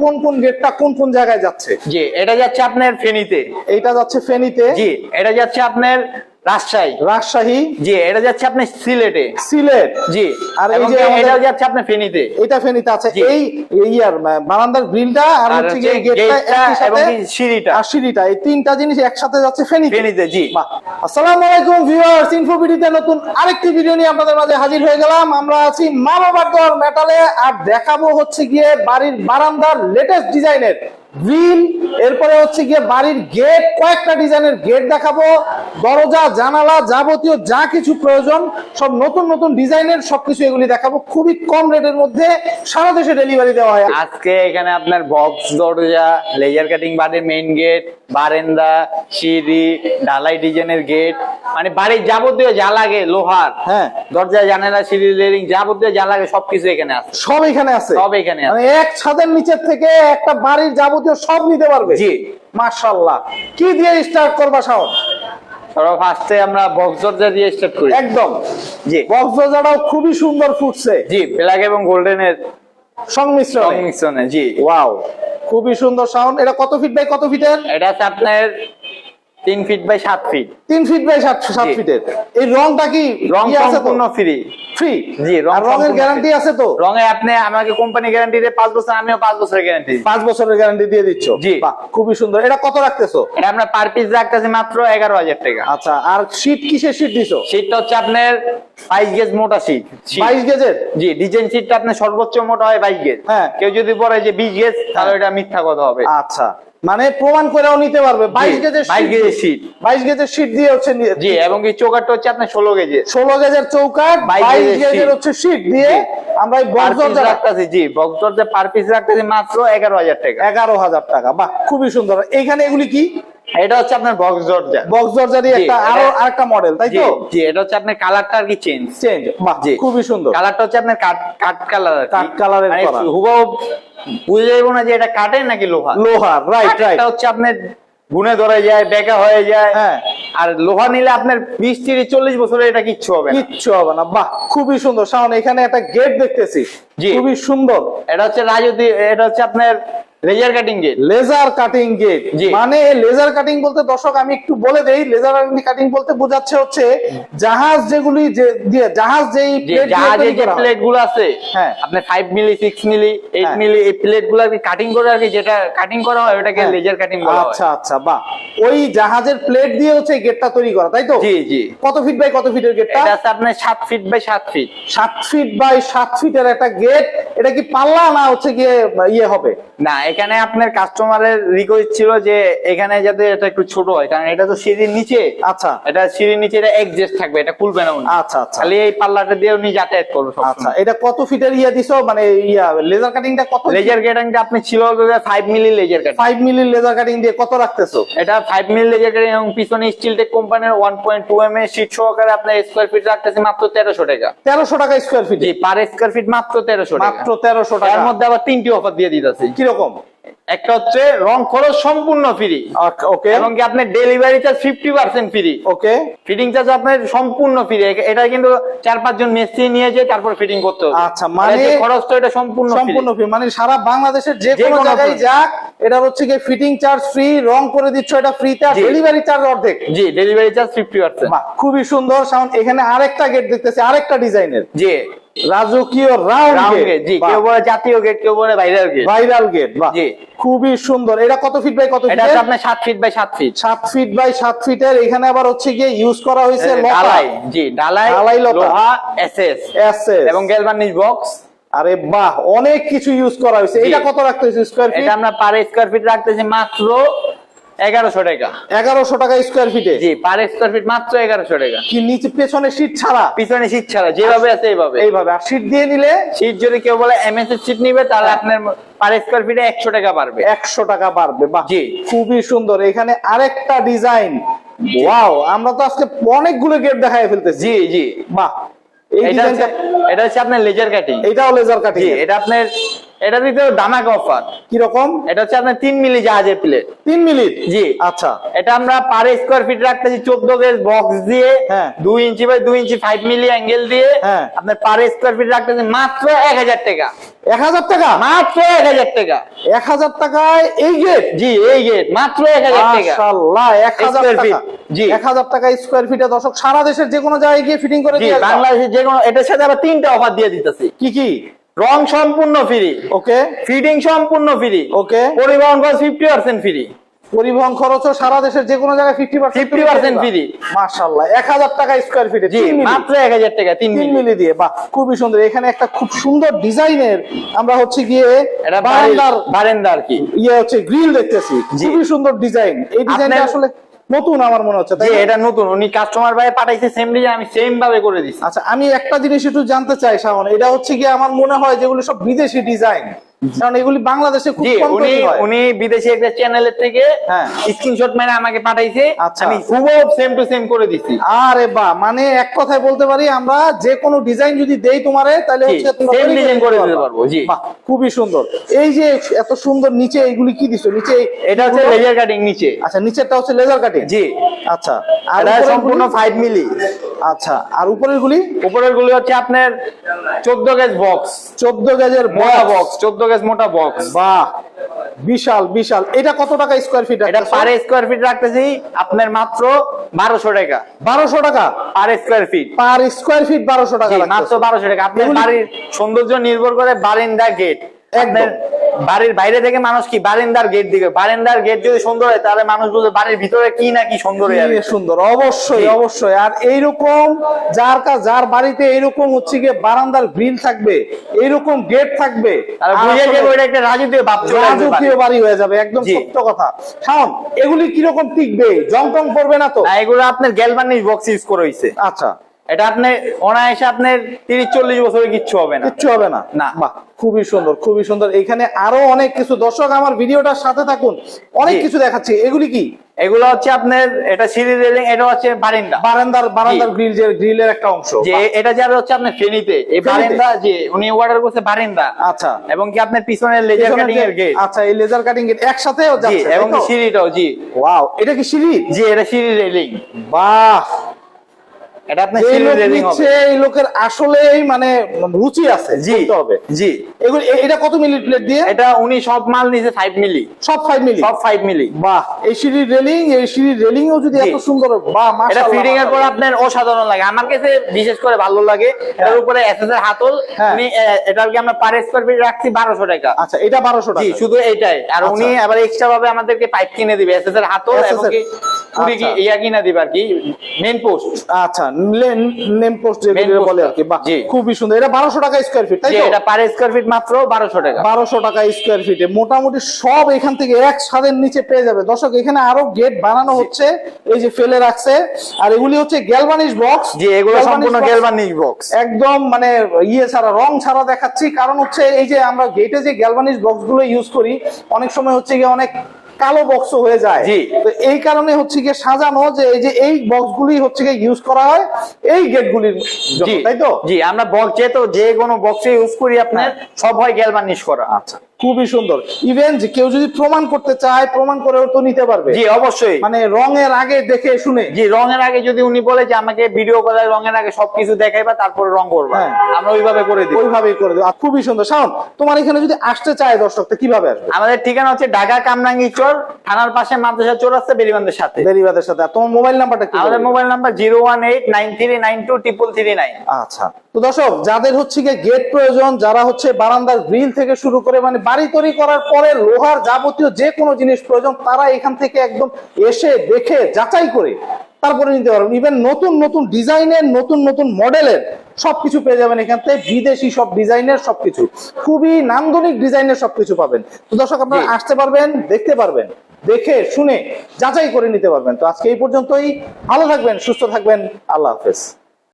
কোন কোন গেটটা কোন কোন জায়গায় যাচ্ছে? জি এটা যাচ্ছে আপনার ফেনীতে। এটা যাচ্ছে ফেনীতে। জি এটা যাচ্ছে আপনার রাজশাহী। রাজশাহী? জি এটা যাচ্ছে আপনার সিলেটে। সিলেট? জি আর এই যে এটাও যাচ্ছে আপনার ফেনীতে। এটা ফেনীতে আছে। এই ইয়ার বারান্দার গ্রিলটা আর হচ্ছে গেটটা একই সাথে সিঁড়িটা। আর সিঁড়িটা। এই তিনটা জিনিস একসাথে যাচ্ছে ফেনীতে। ফেনীতে জি। আসসালামু আলাইকুম ভিউয়ার্স। ইনফোবিডিতে নতুন আরেকটি ভিডিও নিয়ে আপনাদের মাঝে হাজির হয়ে গেলাম। আমরা আছি মা বাবার দর মেটালে আর দেখাবো হচ্ছে গিয়ে বাড়ির বারান্দার লেটেস্ট ডিজাইনের গ্রিল এরপরে হচ্ছে গিয়ে বাড়ির গেট কয়েকটা ডিজাইনের গেট দেখাবো। দরজা জানালা যাবতীয় যা কিছু প্রয়োজন সব নতুন নতুন ডিজাইনের সবকিছু এগুলি দেখাবো। খুবই কম রেটের মধ্যে সারা দেশে ডেলিভারি দেওয়া হয়। আজকে এখানে আপনার বক্স দরজা লেজার কাটিং বাড়ির মেইন গেট বারেন্দা সিঁড়ি ঢালাই ডিজাইনের গেট মানে বাড়ির যাবতীয় যা লাগে লোহার হ্যাঁ। দরজা জানালা সিঁড়ি রেলিং যাবতীয় যা লাগে সবকিছু এখানে আছে। সব এখানে আছে। সব এখানে আছে। মানে এক ছাদের নিচের থেকে একটা বাড়ির যাবতীয় সব নিতে পারবে? জি। মাশাল্লাহ কি দিয়ে স্টার্ট করবা সাহস সর্ব ফার্স্টে আমরা বক্সজর্জা দিয়ে স্টার্ট করি। একদম। জি। খুবই সুন্দর ফুটছে। জি ব্ল্যাক এবং গোল্ডেনের সংমিশ্রণ। সংমিশ্রণে জি। ওয়াও খুবই সুন্দর সাউন্ড এটা কত ফিট বাই কত ফিটের এটা আপনার তিন ফিট বাই সাত ফিট তিন ফিট বাই সাত সাত ফিটের এই রংটা কি রং সম্পূর্ণ ফ্রি ফ্রি জি, রঙের গ্যারান্টি আছে তো? রঙে আপনি আমাকে কোম্পানি গ্যারান্টি দিয়ে পাঁচ বছর আমিও পাঁচ বছরের গ্যারান্টি পাঁচ বছরের গ্যারান্টি দিয়ে দিচ্ছ? জি। খুবই সুন্দর। এটা কত রাখতেছো? এটা আমরা পার পিস রাখতেছি মাত্র এগারো হাজার টাকা। আচ্ছা আর কিসের দিছো? হচ্ছে আপনার বাইশ গেজ মোটা বাইশ গেজের? জি ডিজাইন আপনার সর্বোচ্চ মোটা হয় বাইশ গেজ। হ্যাঁ। কেউ যদি বলে যে বিশ গেজ তাহলে হ্যাঁ। এটা মিথ্যা কথা হবে। আচ্ছা। মানে প্রমাণ করেও নিতে পারবে। বাইশ গেজের বাইশ গেজের শীট বাইশ গেজের শীট দিয়ে হচ্ছে জি এবং এই চৌকাটটা হচ্ছে আপনার ষোলো গেজের। ষোলো গেজের চৌকাট বাইশ গেজের হচ্ছে শীট দিয়ে আমরা এই বক্স দরজা রাখতেছি জি বক্স দরজা পার পিস রাখতেছি মাত্র এগারো হাজার টাকা। এগারো হাজার টাকা বাহ খুবই সুন্দর। এখানে এগুলি কি? এটা হচ্ছে আপনার বক্স দরজা বক্স দরজারই জি, একটা আরও আরেকটা মডেল তাই তো? জি এটা হচ্ছে আপনার কালারটা আর কি চেঞ্জ চেঞ্জ বাহ জি। খুবই সুন্দর। কালারটা হচ্ছে আপনার কাট কাট কালারের করা। হুবাহু বুঝে যাব না যে এটা কাঠের নাকি লোহা লোহার রাইট রাইট এটা হচ্ছে আপনার গুনে ধরে যায় বেকা হয়ে যায়। হ্যাঁ। আর লোহা নিলে আপনার বিশ তিরিশ চল্লিশ বছরে এটা কিচ্ছু হবে না। কিচ্ছু হবে না বাহ খুবই সুন্দর। সামন এখানে একটা গেট দেখতেছি। খুবই সুন্দর। এটা হচ্ছে রাজতি এটা হচ্ছে আপনার laser cutting gate laser cutting gate মানে লেজার কাটিং বলতে দর্শক আমি একটু বলে দেই লেজার কাটিং বলতে বোঝাচ্ছে হচ্ছে জাহাজ যেগুলি যে দিয়ে জাহাজ যেই জাহাজে যে প্লেটগুলো আছে হ্যাঁ। ফাইভ মিলি মিলি। মিলি এই প্লেটগুলো কাটিং করে আর কি যেটা কাটিং করা হয় ওটাকে হ্যাঁ। লেজার কাটিং বলা হয়। আচ্ছা আচ্ছা বাহ। ওই জাহাজের প্লেট দিয়ে হচ্ছে গেটটা তৈরি করা তাই তো? জি জি। কত ফিট বাই কত ফিটের গেটটা এটা আছে আপনার সাত ফিট বাই সাত ফিট সাত ফিট বাই সাত ফিটের একটা গেট এটা কি পাল্লা না হচ্ছে গিয়ে ইয়ে হবে? না এখানে আপনার কাস্টমারের রিকোয়েস্ট ছিল যে এখানে যাতে এটা একটু ছোট হয় কারণ এটা তো সিঁড়ির নিচে। আচ্ছা। এটা সিঁড়ির নিচে এটা এক্সেস্ট থাকবে এটা খুলবে না আচ্ছা আচ্ছা। খালি এই পাল্লাটা দিয়ে উনি যাতায়াত করবে আচ্ছা এটা কত ফিটের ইয়ে দিছো? মানে ইয়া লেজার কাটিংটা কত লেজার কাটিংটা আপনি ছিল five milli laser cutting five milli laser cutting দিয়ে কত রাখতেছো? এটা ফাইভ মিলি লেজার কাটিং এবং পিছনে স্টিল টেক কোম্পানির one point two M A sheet সহকারে আপনার স্কোয়ার ফিট রাখতেছে মাত্র তেরোশো টাকা। তেরোশো টাকা স্কোয়ার ফিট জি পার স্কোয়ার ফিট মাত্র তেরোশো টাকা। মাত্র তেরোশো তার টাকা মধ্যে আবার তিনটি অফার দিয়ে দিতেছে। কীরকম? একটা হচ্ছে রং খরচ সম্পূর্ণ ফ্রি ওকে। এবং কি আপনার delivery charge fifty percent free okay. Fitting charge আপনার সম্পূর্ণ ফ্রি এটা কিন্তু চার পাঁচ মিস্ত্রি নিয়ে যায় তারপর ফিটিং করতে হবে। আচ্ছা, মানে- খরচটা এটা সম্পূর্ণ সম্পূর্ণ ফ্রি ফ্রি মানে সারা বাংলাদেশের যে কোনো জায়গায় যাক এটা হচ্ছে কি ফিটিং চার্জ ফ্রি রং করে দিচ্ছ এটা আর ডেলিভারি চার্জ অর্ধেক। জি ডেলিভারি চার্জ ফিফটি পার্সেন্ট খুবই সুন্দর। সাউন্ড এখানে আরেকটা গেট দেখতেছি আরেকটা ডিজাইনের জি। রাজকীয় রাউন্ড রাউন্ড গেট গেট জি কেউ বলে জাতীয় গেট কেউ বলে ভাইরাল গেট ভাইরাল গেট বাহ। খুবই সুন্দর। এটা কত ফিট বাই কত ফিট হচ্ছে আপনার সাত ফিট বাই সাত ফিট সাত ফিট বাই সাত ফিটের এখানে আবার হচ্ছে গিয়ে ইউজ করা হয়েছে ঢালাই জি ঢালাই ঢালাই। লোহা। এসএস SS এবং গ্যালভানিশ বক্স আরে বাহ অনেক কিছু ইউজ করা হয়েছে। এটা কত রাখতে হয়েছে স্কোয়ার ফিট এটা আমরা পার স্কোয়ার ফিট রাখতেছি মাত্র টাকা। টাকা স্কোয়ার ফিটে জি পার স্কোয়ার ফিট মাত্র টাকা। কি নিচে পেছনে সিট ছাড়া? পিছনে ছাড়া যেভাবে আছে এইভাবে। এইভাবে আর সিট দিয়ে নিলে? শীত যদি কেউ বলে এমএস এর নিবে তাহলে আপনার পার স্কোয়ার ফিটে একশো টাকা পারবে একশো টাকা বাড়বে বাহ। জি। খুবই সুন্দর। এখানে আরেকটা ডিজাইন ওয়াও আমরা তো আজকে অনেকগুলো গেট দেখাই ফেলতেছি। জি জি। বাহ এই ডিজাইনটা এটা হচ্ছে আপনার লেজার কাটিং এটাও লেজার কাটিং এটা আপনার এটা দিতে দামাক অফার কীরকম? এটা হচ্ছে আপনার তিন মিলি জাহাজের প্লেট তিন মিনিট জি। আচ্ছা। এটা আমরা পার স্কোয়ার ফিট রাখতেছি চোদ্দ গেজ বক্স দিয়ে হ্যাঁ। দুই ইঞ্চি বাই দুই ইঞ্চি ফাইভ মিলি অ্যাঙ্গেল দিয়ে। হ্যাঁ। আপনার পার স্কোয়ার ফিট রাখতেছি মাত্র এক হাজার টাকা। এক হাজার টাকা? মাত্র এক হাজার টাকা। এক হাজার টাকায় এই গেট জি এই গেট মাত্র এক হাজার টাকা। এক হাজার টাকা। জি। এক হাজার টাকা স্কোয়ার ফিটে দর্শক সারা দেশের যে কোনো জায়গায় গিয়ে ফিটিং করে দিয়ে। বাংলাদেশের যে কোনো এটার সাথে আবার তিনটা অফার দিয়ে দিতেছি। কি কি? রং সম্পূর্ণ ফ্রি ওকে ফিটিং সম্পূর্ণ ফ্রি ওকে পরিবহন খরচ ফিফটি পার্সেন্ট ফ্রি পরিবহন খরচও সারা দেশের যে কোনো জায়গায় ফিফটি 50% free। মাশাআল্লাহ এক হাজার টাকা স্কোয়ার ফিটে মাত্র এক হাজার টাকা তিন মিলি। দিয়ে বাহ খুবই সুন্দর। এখানে একটা খুব সুন্দর ডিজাইনের আমরা হচ্ছে গিয়ে বারান্দার বারেন্দা আর কি। ইয়ে হচ্ছে গ্রিল দেখতেছি। খুবই সুন্দর ডিজাইন। এই ডিজাইনটা আসলে নতুন আমার মনে হচ্ছে তাই এটা নতুন উনি কাস্টমার ভাই পাঠাইছে সেম ডিজাইন আমি সেম ভাবে করে দিছি। আচ্ছা আমি একটা জিনিস একটু জানতে চাই শাওন। এটা হচ্ছে কি আমার মনে হয় যেগুলো সব বিদেশি ডিজাইন কারণ এগুলি বাংলাদেশে খুব কম উনি উনি বিদেশি একটা চ্যানেলের থেকে হ্যাঁ। স্ক্রিনশট মেরে আমাকে পাঠাইছে। আচ্ছা। আমি হুবহু সেম টু সেম করে দিছি। আরে বা মানে এক কথায় বলতে পারি আমরা যে কোনো ডিজাইন যদি দেই তোমারে তাহলে হচ্ছে তোমরা same করে দিতে পারব, জি। খুবই সুন্দর। এই যে এত সুন্দর নিচে এইগুলি কি দিছো? নিচে এটা হচ্ছে লেজার কাটিং নিচে। আচ্ছা নিচেরটা হচ্ছে লেজার কাটিং জি। আচ্ছা। আর সম্পূর্ণ? ফাইভ মিলি আচ্ছা আর উপরের গুলি উপরের গুলি হচ্ছে আপনার চোদ্দ গেজ বক্স চোদ্দ গেজের মোটা বক্স চোদ্দ গেজ মোটা বক্স বাহ বিশাল বিশাল। এটা কত টাকা স্কোয়ার ফিট এটা পার স্কোয়ার ফিট রাখতেছি আপনার মাত্র বারোশো টাকা। বারোশো টাকা? Per square feet per square feet বারোশো টাকা মাত্র বারোশো টাকা। আপনার বাড়ির সৌন্দর্য নির্ভর করে বারিন্দা গেট আপনার বাড়ির বাইরে থেকে মানুষ কি বারিন্দার গেট দিকে বারিন্দার গেট যদি সুন্দর হয় তাহলে মানুষ বুঝে বাড়ির ভিতরে কি না কি সুন্দর সুন্দর? অবশ্যই অবশ্যই। আর এইরকম যার কাজ যার বাড়িতে এইরকম হচ্ছে গিয়ে বারান্দার গ্রিল থাকবে এইরকম গেট থাকবে রাজকীয় বাড়ি হয়ে যাবে একদম সত্য কথা। শাওন এগুলি কীরকম টিকবে? জং টং পড়বে না তো? এগুলো আপনার গ্যালভানিশ বক্স ইউজ করে হইছে। আচ্ছা। এটা আপনি অনায়াসে আপনার তিরিশ চল্লিশ বছরে কিচ্ছু হবে না। কিচ্ছু হবে না? না। বাহ খুবই সুন্দর খুবই সুন্দর। এখানে আরও অনেক কিছু। দর্শক আমার ভিডিওটার সাথে থাকুন। অনেক কিছু দেখাচ্ছি। এগুলি কি? এগুলো হচ্ছে আপনার এটা সিঁড়ি রেলিং এটা হচ্ছে বারিন্দা। বারান্দার বারান্দার গ্রিল যে গ্রিলের একটা অংশ। যে এটা যাবে হচ্ছে আপনার ফেনীতে। এই? বারিন্দা যে উনি অর্ডার করছে বারিন্দা। আচ্ছা। এবং কি আপনার পিছনের লেজার কাটিং এর গেট আচ্ছা এই লেজার কাটিং গেট একসাথে যাচ্ছে এবং সিঁড়িটাও জি। ওয়াও এটা কি সিঁড়ি? জি এটা সিঁড়ি রেলিং। বাহ এটা হবে। এই লোকের আসলেই মানে রুচি আছে জি হবে। জি। এগুলো এটা কত মিলি প্লেট দিয়ে? এটা উনি সব মাল নিছে ফাইভ মিলি সব ফাইভ মিলি সব ফাইভ মিলি বাহ এই সিঁড়ির রেলিং এই সিঁড়ির রেলিং ও যদি এত সুন্দর হয়, বাহ এটা ফিটিং এর পর আপনার অসাধারণ লাগে। আমার কাছে বিশেষ করে ভালো লাগে এটার উপরে হাতল। হ্যাঁ। উনি এটার কি আমরা পার স্কোয়ার ফিট রাখছি বারোশো টাকা। আচ্ছা এটা বারোশো জি শুধু এইটাই। আর আচ্ছা। উনি আবার এক্সট্রা ভাবে আমাদেরকে পাইপ কিনে দিবে এসএস এর হাতল এবং কি পুরি কি আচ্ছা। ইয়া কিনে দিবে আর কি মেন পোস্ট আচ্ছা নেম পোস্ট যেগুলো বলে আর কি বাহ খুবই সুন্দর। এটা বারোশো টাকা স্কোয়ার ফিট তাই তো? এটা পার স্কোয়ার ফিট মাত্র বারোশো টাকা। বারোশো টাকা স্কোয়ার ফিটে মোটামুটি সব এখান থেকে এক ছাদের নিচে পেয়ে যাবে। দর্শক এখানে আরও গেট বানানো হচ্ছে এই যে ফেলে রাখছে। আর এগুলি হচ্ছে গ্যালভানিশ বক্স যে এগুলো সম্পূর্ণ গ্যালভানিশ বক্স একদম মানে ইয়ে ছাড়া রং ছাড়া দেখাচ্ছি। কারণ হচ্ছে এই যে আমরা গেটে যে গ্যালভানিশ বক্সগুলো ইউজ করি অনেক সময় হচ্ছে গিয়ে অনেক কালো বক্স হয়ে যায়। তো এই কারণে হচ্ছে গিয়ে সাজানো যে এই যে এই বক্স গুলি হচ্ছে গিয়ে ইউজ করা হয় এই গেট গুলির তাই তো? জি আমরা বক্স যেহেতু যে কোনো বক্সে ইউজ করি আপনার সব হয় গ্যালভানিশ করা আচ্ছা। খুবই সুন্দর। ইভেন কেউ যদি প্রমাণ করতে চায় প্রমাণ করেও তো নিতে পারবে। জি অবশ্যই। মানে রঙের আগে দেখে শুনে। জি রঙের আগে যদি উনি বলে যে আমাকে ভিডিও কলে রঙের আগে সবকিছু দেখাইবা তারপরে রং করবা। হ্যাঁ। আমরা ওইভাবে করে দিই। ওইভাবেই করে দেবো আর খুবই সুন্দর। শাওন তোমার এখানে যদি আসতে চায় দর্শক তো কীভাবে আসবে? আমাদের ঠিকানা হচ্ছে ঢাকা কামরাঙ্গি চর থানার পাশে মাদ্রাসা চোর আছে বেরিবান্ধের সাথে। বেরিবাদের সাথে। আর তোমার মোবাইল নাম্বারটা কি আমাদের mobile number zero one eight nine three nine two triple three nine. আচ্ছা। তো দর্শক যাদের হচ্ছে গিয়ে গেট প্রয়োজন যারা হচ্ছে বারান্দার গ্রিল থেকে শুরু করে মানে বাড়ি তৈরি করার পরে লোহার যাবতীয় যে কোনো জিনিস প্রয়োজন তারা এখান থেকে একদম এসে দেখে যাচাই করে তারপরে নিতে পারবেন। ইভেন নতুন নতুন ডিজাইনের নতুন নতুন মডেলের সবকিছু পেয়ে যাবেন এখান থেকে। বিদেশি সব ডিজাইনের সবকিছু খুবই নান্দনিক ডিজাইনের সবকিছু পাবেন। তো দর্শক আপনারা আসতে পারবেন দেখতে পারবেন দেখে শুনে যাচাই করে নিতে পারবেন। তো আজকে এই পর্যন্তই। ভালো থাকবেন সুস্থ থাকবেন। আল্লাহ হাফেজ।